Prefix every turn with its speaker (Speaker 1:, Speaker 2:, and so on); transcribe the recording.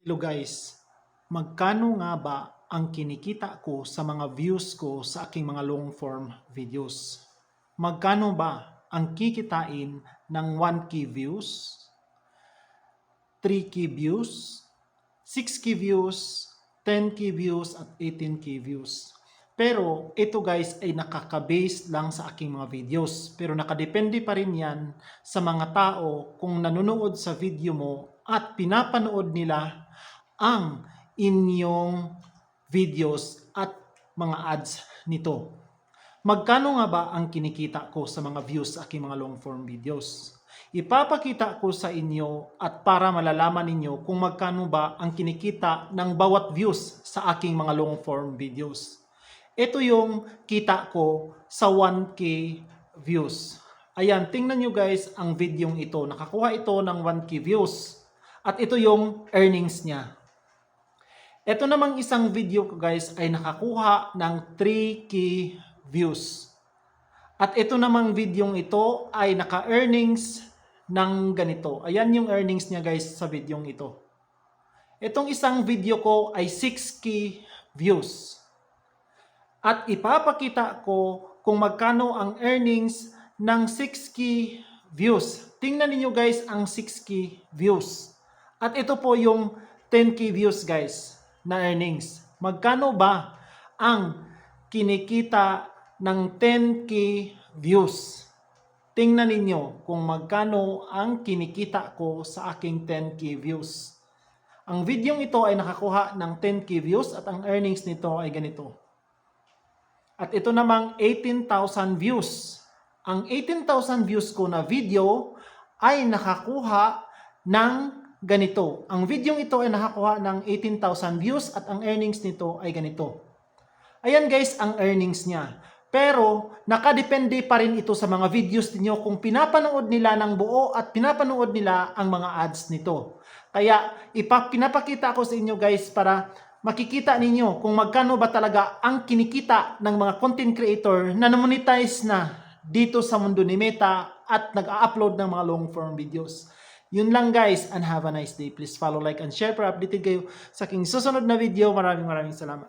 Speaker 1: Hello guys, magkano nga ba ang kinikita ko sa mga views ko sa aking mga long form videos? Magkano ba ang kikitain ng 1k views, 3k views, 6k views, 10k views at 18k views? Pero ito guys ay nakaka-base lang sa aking mga videos. Pero nakadepende pa rin yan sa mga tao kung nanonood sa video mo at pinapanood nila ang inyong videos at mga ads nito. Magkano nga ba ang kinikita ko sa mga views sa aking mga long form videos? Ipapakita ko sa inyo at para malalaman ninyo kung magkano ba ang kinikita ng bawat views sa aking mga long form videos. Ito yung kita ko sa 1k views. Ayan, tingnan nyo guys ang videong ito. Nakakuha ito ng 1k views. At ito yung earnings niya. Ito namang isang video ko guys ay nakakuha ng 3k views. At ito namang videong ito ay naka-earnings ng ganito. Ayan yung earnings niya guys sa videong ito. Itong isang video ko ay 6k views. At ipapakita ko kung magkano ang earnings ng 6k views. Tingnan niyo guys ang 6k views. At ito po yung 10k views guys na earnings. Magkano ba ang kinikita ng 10k views? Tingnan ninyo kung magkano ang kinikita ko sa aking 10k views. Ang videong ito ay nakakuha ng 10k views at ang earnings nito ay ganito. At ito namang 18,000 views. Ang 18,000 views ko na video ay nakakuha ng ganito. Ang video ito ay nakakuha ng 18,000 views at ang earnings nito ay ganito. Ayan guys ang earnings niya. Pero nakadepende pa rin ito sa mga videos niyo kung pinapanood nila ng buo at pinapanood nila ang mga ads nito. Kaya ipa, pinapakita ko sa inyo guys para makikita ninyo kung magkano ba talaga ang kinikita ng mga content creator na monetize na dito sa mundo ni Meta at nag-upload ng mga long form videos. Yun lang guys and have a nice day. Please follow, like, and share para updated kayo sa aking susunod na video. Maraming maraming salamat.